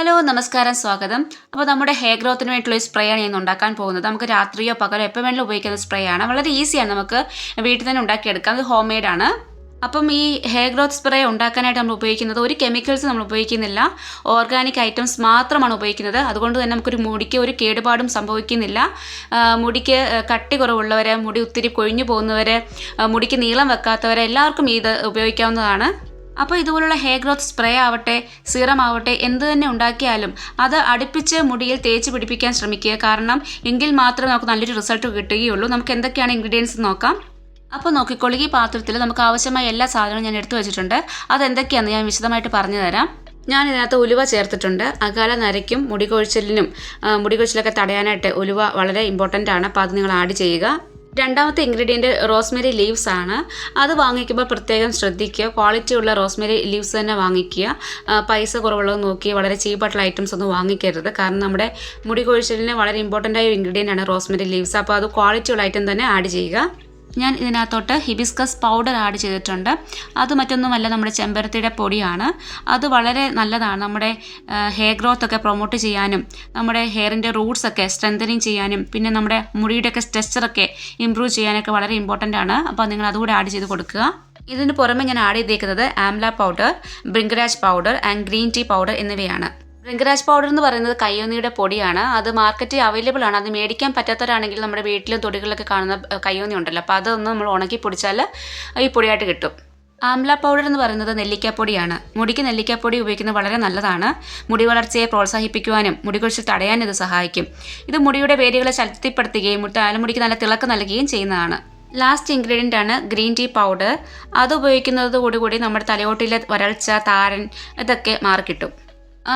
Hello നമസ്കാരം സ്വാഗതം. അപ്പോൾ നമ്മുടെ ഹെയർ ഗ്രോത്തിന് വേണ്ടിയിട്ടുള്ള ഒരു സ്പ്രേ ആണ് ഞാൻ ഉണ്ടാക്കാൻ പോകുന്നത്. നമുക്ക് രാത്രിയോ പകലോ എപ്പോൾ വേണമെങ്കിലും ഉപയോഗിക്കുന്ന സ്പ്രേ ആണ്. വളരെ ഈസിയാണ് നമുക്ക് വീട്ടിൽ തന്നെ ഉണ്ടാക്കിയെടുക്കാം. അത് ഹോം മെയ്ഡ് ആണ്. അപ്പം ഈ ഹെയർ ഗ്രോത്ത് സ്പ്രേ ഉണ്ടാക്കാനായിട്ട് നമ്മൾ ഉപയോഗിക്കുന്നത് ഒരു കെമിക്കൽസ് നമ്മൾ ഉപയോഗിക്കുന്നില്ല. ഓർഗാനിക് ഐറ്റംസ് മാത്രമാണ് ഉപയോഗിക്കുന്നത്. അതുകൊണ്ട് തന്നെ നമുക്കൊരു മുടിക്ക് ഒരു കേടുപാടും സംഭവിക്കുന്നില്ല. മുടിക്ക് കട്ടി കുറവുള്ളവർ മുടി ഒത്തിരി കൊഴിഞ്ഞു പോകുന്നവർ മുടിക്ക് നീളം വെക്കാത്തവർ എല്ലാവർക്കും ഇത് ഉപയോഗിക്കാവുന്നതാണ്. അപ്പോൾ ഇതുപോലുള്ള ഹെയർ ഗ്രോത്ത് സ്പ്രേ ആവട്ടെ സീറം ആവട്ടെ എന്ത് തന്നെ ഉണ്ടാക്കിയാലും അത് അടുപ്പിച്ച് മുടിയിൽ തേച്ച് പിടിപ്പിക്കാൻ ശ്രമിക്കുക. കാരണം എങ്കിൽ മാത്രമേ നമുക്ക് നല്ലൊരു റിസൾട്ട് കിട്ടുകയുള്ളൂ. നമുക്ക് എന്തൊക്കെയാണ് ഇൻഗ്രീഡിയൻസ് നോക്കാം. അപ്പോൾ നോക്കിക്കോളൂ ഈ പാത്രത്തിൽ നമുക്ക് ആവശ്യമായ എല്ലാ സാധനവും ഞാൻ എടുത്തു വെച്ചിട്ടുണ്ട്. അതെന്തൊക്കെയാണെന്ന് ഞാൻ വിശദമായിട്ട് പറഞ്ഞു തരാം ഞാൻ ഇതിനകത്ത് ഉലുവ ചേർത്തിട്ടുണ്ട്. അകാല നരയ്ക്കും മുടി കൊഴിച്ചിലിനും ആ, മുടി കൊഴിച്ചിലൊക്കെ തടയാനായിട്ട് ഉലുവ വളരെ ഇമ്പോർട്ടന്റ് ആണ്. അപ്പോൾ അത് നിങ്ങൾ ആഡ് ചെയ്യുക. രണ്ടാമത്തെ ഇൻഗ്രീഡിയന്റ് റോസ്മേരി ലീവ്സ് ആണ്. അത് വാങ്ങിക്കുമ്പോൾ പ്രത്യേകം ശ്രദ്ധിക്കുക. ക്വാളിറ്റി ഉള്ള റോസ്മെറി ലീവ്സ് തന്നെ വാങ്ങിക്കുക. പൈസ കുറവുള്ളത് നോക്കി വളരെ ചീപ്പായിട്ടുള്ള ഐറ്റംസ് ഒന്നും വാങ്ങിക്കരുത്. കാരണം നമ്മുടെ മുടി കൊഴിച്ചിലിന് വളരെ ഇമ്പോർട്ടന്റ് ആയ ഇൻഗ്രീഡിയന്റ് ആണ് റോസ്മേരി ലീവ്സ് അപ്പോൾ അത് ക്വാളിറ്റി ഉള്ള ഐറ്റം തന്നെ ആഡ് ചെയ്യുക. ഞാൻ ഇതിനകത്തോട്ട് ഹിബിസ്കസ് പൗഡർ ആഡ് ചെയ്തിട്ടുണ്ട്. അത് മറ്റൊന്നുമല്ല നമ്മുടെ ചെമ്പരത്തിയുടെ പൊടിയാണ്. അത് വളരെ നല്ലതാണ്. നമ്മുടെ ഹെയർ ഗ്രോത്ത് ഒക്കെ പ്രൊമോട്ട് ചെയ്യാനും നമ്മുടെ ഹെയറിന്റെ റൂട്ട്സ് ഒക്കെ സ്ട്രെങ്തനിങ് ചെയ്യാനും പിന്നെ നമ്മുടെ മുടിയുടെയൊക്കെ സ്ട്രെച്ചറൊക്കെ ഇമ്പ്രൂവ് ചെയ്യാനൊക്കെ വളരെ ഇമ്പോർട്ടന്റ് ആണ്. അപ്പോൾ നിങ്ങൾ അതുകൂടെ ആഡ് ചെയ്ത് കൊടുക്കുക. ഇതിന് പുറമെ ഞാൻ ആഡ് ചെയ്തേക്കുന്നത് amla powder bhringraj powder and green tea powder എന്നിവയാണ്. ബ്രിങ്കരാജ് പൗഡർ എന്ന് പറയുന്നത് കയ്യോന്നിയുടെ പൊടിയാണ്. അത് മാർക്കറ്റിൽ അവൈലബിൾ ആണ്. അത് മേടിക്കാൻ പറ്റാത്തവരാണെങ്കിൽ നമ്മുടെ വീട്ടിലും തൊടികളിലൊക്കെ കാണുന്ന കയ്യോന്നി ഉണ്ടല്ലോ. അപ്പോൾ അതൊന്ന് നമ്മൾ ഉണക്കി പൊടിച്ചാൽ ഈ പൊടിയായിട്ട് കിട്ടും. ആംല പൗഡർ എന്ന് പറയുന്നത് നെല്ലിക്കാപ്പൊടിയാണ്. മുടിക്ക് നെല്ലിക്കാപ്പൊടി ഉപയോഗിക്കുന്നത് വളരെ നല്ലതാണ്. മുടി വളർച്ചയെ പ്രോത്സാഹിപ്പിക്കുവാനും മുടി കൊഴിച്ചിൽ തടയാനും ഇത് സഹായിക്കും. ഇത് മുടിയുടെ വേരുകളെ ശക്തിപ്പെടുത്തുകയും തലമുടിക്ക് നല്ല തിളക്കം നൽകുകയും ചെയ്യുന്നതാണ്. ലാസ്റ്റ് ഇൻഗ്രീഡിയന്റ് ആണ് ഗ്രീൻ ടീ പൗഡർ അത് ഉപയോഗിക്കുന്നതോടുകൂടി നമ്മുടെ തലയോട്ടിലെ വരൾച്ച താരൻ ഇതൊക്കെ മാറിക്കിട്ടും.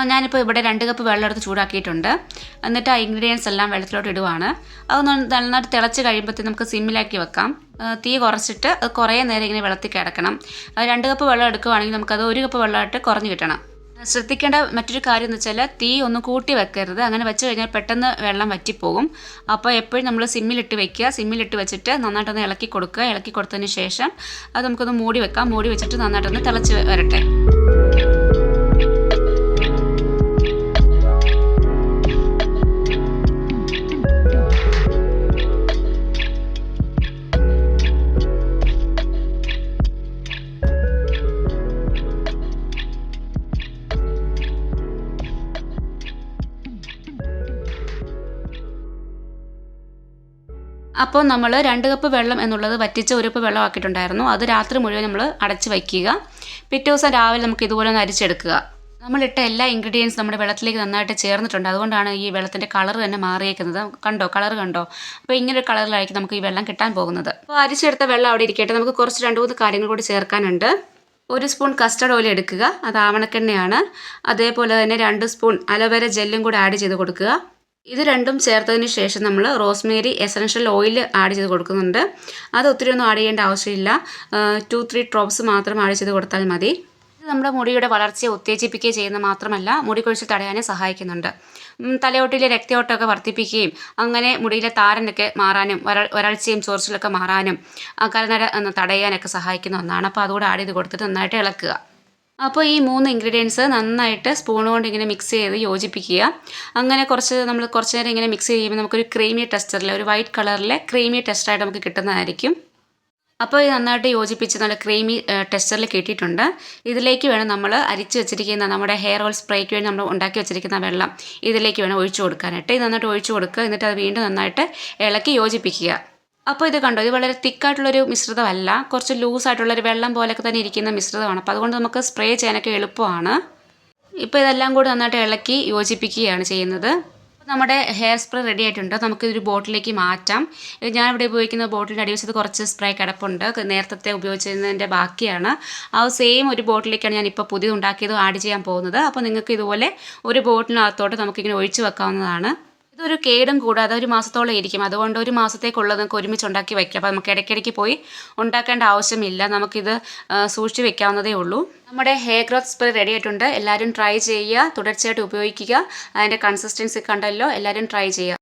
ഞാനിപ്പോൾ ഇവിടെ രണ്ട് കപ്പ് വെള്ളം എടുത്ത് ചൂടാക്കിയിട്ടുണ്ട്. എന്നിട്ട് ആ ഇൻഗ്രീഡിയൻസ് എല്ലാം വെള്ളത്തിലോട്ട് ഇടുവാണ്. അത് നന്ന- നന്നായിട്ട് തിളച്ച് കഴിയുമ്പോഴത്തേക്ക് നമുക്ക് സിമ്മിലാക്കി വെക്കാം. തീ കുറച്ചിട്ട് അത് കുറേ നേരം ഇങ്ങനെ വെള്ളത്തിൽ കിടക്കണം. രണ്ട് കപ്പ് വെള്ളം എടുക്കുവാണെങ്കിൽ നമുക്കത് ഒരു കപ്പ് വെള്ളമായിട്ട് കുറഞ്ഞ് കിട്ടണം. ശ്രദ്ധിക്കേണ്ട മറ്റൊരു കാര്യം എന്ന് വെച്ചാൽ തീ ഒന്ന് കൂട്ടി വെക്കരുത്. അങ്ങനെ വെച്ച് കഴിഞ്ഞാൽ പെട്ടെന്ന് വെള്ളം വറ്റിപ്പോകും. അപ്പോൾ എപ്പോഴും നമ്മൾ സിമ്മിലിട്ട് വെക്കുക. സിമ്മിലിട്ട് വെച്ചിട്ട് നന്നായിട്ടൊന്ന് ഇളക്കി കൊടുക്കുക. ഇളക്കി കൊടുത്തതിന് ശേഷം അത് നമുക്കൊന്ന് മൂടി വെക്കാം. മൂടി വെച്ചിട്ട് നന്നായിട്ടൊന്ന് തിളച്ച് വരട്ടെ. അപ്പോൾ നമ്മൾ രണ്ട് കപ്പ് വെള്ളം എന്നുള്ളത് വറ്റിച്ച ഒരു കപ്പ് വെള്ളം ആക്കിയിട്ടുണ്ടായിരുന്നു അത് രാത്രി മുഴുവൻ നമ്മൾ അടച്ച് വയ്ക്കുക. പിറ്റേ ദിവസം രാവിലെ നമുക്ക് ഇതുപോലെ ഒന്ന് അരിച്ചെടുക്കുക. നമ്മളിട്ട എല്ലാ ഇൻഗ്രീഡിയൻസ് നമ്മുടെ വെള്ളത്തിലേക്ക് നന്നായിട്ട് ചേർന്നിട്ടുണ്ട്. അതുകൊണ്ടാണ് ഈ വെള്ളത്തിന്റെ കളർ തന്നെ മാറിയേക്കുന്നത്. കണ്ടോ? കളർ കണ്ടോ? അപ്പോൾ ഇങ്ങനെ ഒരു കളറിലായിരിക്കും നമുക്ക് ഈ വെള്ളം കിട്ടാൻ പോകുന്നത്. അപ്പോൾ അരിച്ചെടുത്ത വെള്ളം അവിടെ ഇരിക്കട്ടെ. നമുക്ക് കുറച്ച് രണ്ട് മൂന്ന് കാര്യങ്ങൾ കൂടി ചേർക്കാനുണ്ട്. ഒരു സ്പൂൺ കസ്റ്റർഡ് ഓയിൽ എടുക്കുക. അത് ആവണക്കെണ്ണയാണ്. അതേപോലെ തന്നെ രണ്ട് സ്പൂൺ അലോവേര ജെല്ലും കൂടി ആഡ് ചെയ്ത് കൊടുക്കുക. ഇത് രണ്ടും ചേർത്തതിന് ശേഷം നമ്മൾ റോസ്മേരി എസൻഷ്യൽ ഓയിൽ ആഡ് ചെയ്ത് കൊടുക്കുന്നുണ്ട്. അത് ഒത്തിരി ഒന്നും ആഡ് ചെയ്യേണ്ട ആവശ്യമില്ല. ടു ത്രീ ഡ്രോപ്സ് മാത്രം ആഡ് ചെയ്ത് കൊടുത്താൽ മതി. ഇത് നമ്മുടെ മുടിയുടെ വളർച്ചയെ ഉത്തേജിപ്പിക്കുകയും ചെയ്യുന്ന മാത്രമല്ല മുടി കൊഴിച്ചിൽ തടയാനും സഹായിക്കുന്നുണ്ട്. തലയോട്ടിലെ രക്തയോട്ടമൊക്കെ വർദ്ധിപ്പിക്കുകയും അങ്ങനെ മുടിയിലെ താരനൊക്കെ മാറാനും വരൾ വരൾച്ചയും ചോർച്ചിലൊക്കെ മാറാനും കലനര തടയാനൊക്കെ സഹായിക്കുന്ന ഒന്നാണ്. അപ്പോൾ അതുകൂടെ ആഡ് ചെയ്ത് കൊടുത്തിട്ട് നന്നായിട്ട് ഇളക്കുക. അപ്പോൾ ഈ മൂന്ന് ഇൻഗ്രീഡിയൻസ് നന്നായിട്ട് സ്പൂൺ കൊണ്ട് ഇങ്ങനെ മിക്സ് ചെയ്ത് യോജിപ്പിക്കുക. അങ്ങനെ കുറച്ച് നമ്മൾ കുറച്ച് നേരം ഇങ്ങനെ മിക്സ് ചെയ്യുമ്പോൾ നമുക്കൊരു ക്രീമി ടെക്സ്ചറിൽ ഒരു വൈറ്റ് കളറിലെ ക്രീമി ടെസ്റ്ററായിട്ട് നമുക്ക് കിട്ടുന്നതായിരിക്കും. അപ്പോൾ ഇത് നന്നായിട്ട് യോജിപ്പിച്ച് നല്ല ക്രീമി ടെസ്റ്ററിൽ കിട്ടിയിട്ടുണ്ട്. ഇതിലേക്ക് വേണം നമ്മൾ അരിച്ച് വെച്ചിരിക്കുന്ന നമ്മുടെ ഹെയർ ഓയിൽ സ്പ്രേക്ക് വേണ്ടി നമ്മൾ ഉണ്ടാക്കി വെച്ചിരിക്കുന്ന വെള്ളം ഇതിലേക്ക് വേണം ഒഴിച്ചു കൊടുക്കാനായിട്ട്. ഇത് നന്നായിട്ട് ഒഴിച്ചു കൊടുക്കുക. എന്നിട്ട് അത് വീണ്ടും നന്നായിട്ട് ഇളക്കി യോജിപ്പിക്കുക. അപ്പോൾ ഇത് കണ്ടോ? ഇത് വളരെ തിക്കായിട്ടുള്ളൊരു മിശ്രിതമല്ല. കുറച്ച് ലൂസായിട്ടുള്ളൊരു വെള്ളം പോലെയൊക്കെ തന്നെ ഇരിക്കുന്ന മിശ്രിതമാണ്. അപ്പോൾ അതുകൊണ്ട് നമുക്ക് സ്പ്രേ ചെയ്യാനൊക്കെ എളുപ്പമാണ്. ഇപ്പോൾ ഇതെല്ലാം കൂടി നന്നായിട്ട് ഇളക്കി യോജിപ്പിക്കുകയാണ് ചെയ്യുന്നത്. നമ്മുടെ ഹെയർ സ്പ്രേ റെഡി ആയിട്ടുണ്ട്. നമുക്കിതൊരു ബോട്ടിലേക്ക് മാറ്റാം. ഇത് ഞാനിവിടെ ഉപയോഗിക്കുന്ന ബോട്ടിലിന്റെ അടിവശത്ത് കുറച്ച് സ്പ്രേ കിടപ്പുണ്ട്. നേരത്തെ ഉപയോഗിച്ചിരുന്നതിന്റെ ബാക്കിയാണ്. ആ സെയിം ഒരു ബോട്ടിലേക്കാണ് ഞാൻ ഇപ്പോൾ പുതിയത് ഉണ്ടാക്കിയത് ആഡ് ചെയ്യാൻ പോകുന്നത്. അപ്പോൾ നിങ്ങൾക്ക് ഇതുപോലെ ഒരു ബോട്ടിനകത്തോട്ട് നമുക്കിങ്ങനെ ഒഴിച്ചു വെക്കാവുന്നതാണ്. ഇതൊരു കേടും കൂടാതെ ഒരു മാസത്തോളം ഇരിക്കും. അതുകൊണ്ട് ഒരു മാസത്തേക്കുള്ളത് നമുക്ക് ഒരുമിച്ച് ഉണ്ടാക്കി വയ്ക്കാം. അപ്പോൾ നമുക്ക് ഇടയ്ക്കിടയ്ക്ക് പോയി ഉണ്ടാക്കേണ്ട ആവശ്യമില്ല. നമുക്കിത് സൂക്ഷിച്ച് വെക്കാവുന്നതേ ഉള്ളൂ. നമ്മുടെ ഹെയർ ഗ്രോത്ത് സ്പ്രേ റെഡി ആയിട്ടുണ്ട്. എല്ലാവരും ട്രൈ ചെയ്യുക. തുടർച്ചയായിട്ട് ഉപയോഗിക്കുക. അതിന്റെ കൺസിസ്റ്റൻസി കണ്ടല്ലോ. എല്ലാവരും ട്രൈ ചെയ്യുക.